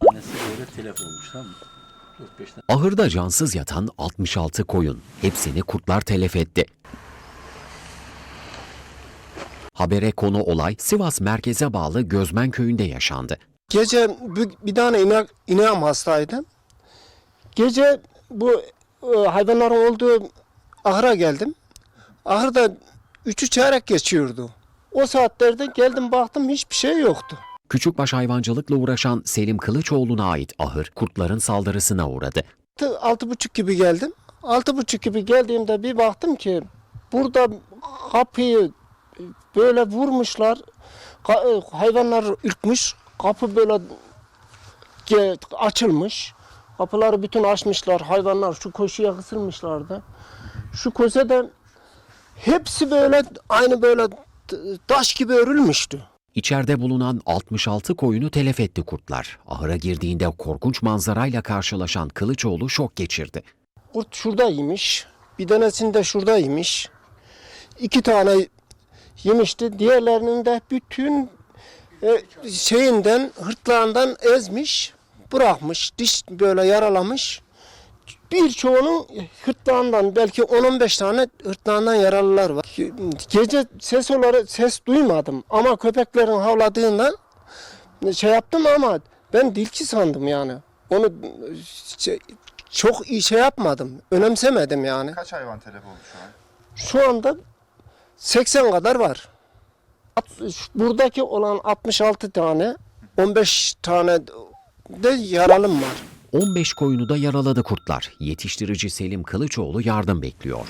Annesi böyle telef olmuş tamam mı? 4-5 tane. Ahırda cansız yatan 66 koyun. Hepsini kurtlar telef etti. Habere konu olay Sivas merkeze bağlı Gözmen köyünde yaşandı. Gece bir, bir tane inek, ineğim hastaydı. Gece bu e, hayvanların olduğu ahıra geldim. Ahırda üçü çeyrek geçiyordu. O saatlerde geldim baktım hiçbir şey yoktu. Küçükbaş hayvancılıkla uğraşan Selim Kılıçoğlu'na ait ahır kurtların saldırısına uğradı. Altı, altı buçuk gibi geldim. Altı buçuk gibi geldiğimde bir baktım ki burada kapıyı böyle vurmuşlar. E, hayvanlar ürkmüş. Kapı böyle açılmış. Kapıları bütün açmışlar. Hayvanlar şu koşuya kısılmışlardı. Şu köşede hepsi böyle aynı böyle taş gibi örülmüştü. İçeride bulunan 66 koyunu telef etti kurtlar. Ahıra girdiğinde korkunç manzarayla karşılaşan Kılıçoğlu şok geçirdi. Kurt şuradaymış. Bir tanesinde şuradaymış. İki tane yemişti. Diğerlerinin de bütün e, şeyinden, hırtlağından ezmiş, bırakmış. Diş böyle yaralamış. Birçoğunun hırtlağından belki 10-15 tane hırtlağından yaralılar var. Gece ses olarak ses duymadım ama köpeklerin havladığından şey yaptım ama ben dilki sandım yani. Onu şey, çok iyi şey yapmadım. Önemsemedim yani. Kaç hayvan telef oldu şu an? Şu anda 80 kadar var. Buradaki olan 66 tane, 15 tane de yaralım var. 15 koyunu da yaraladı kurtlar. Yetiştirici Selim Kılıçoğlu yardım bekliyor.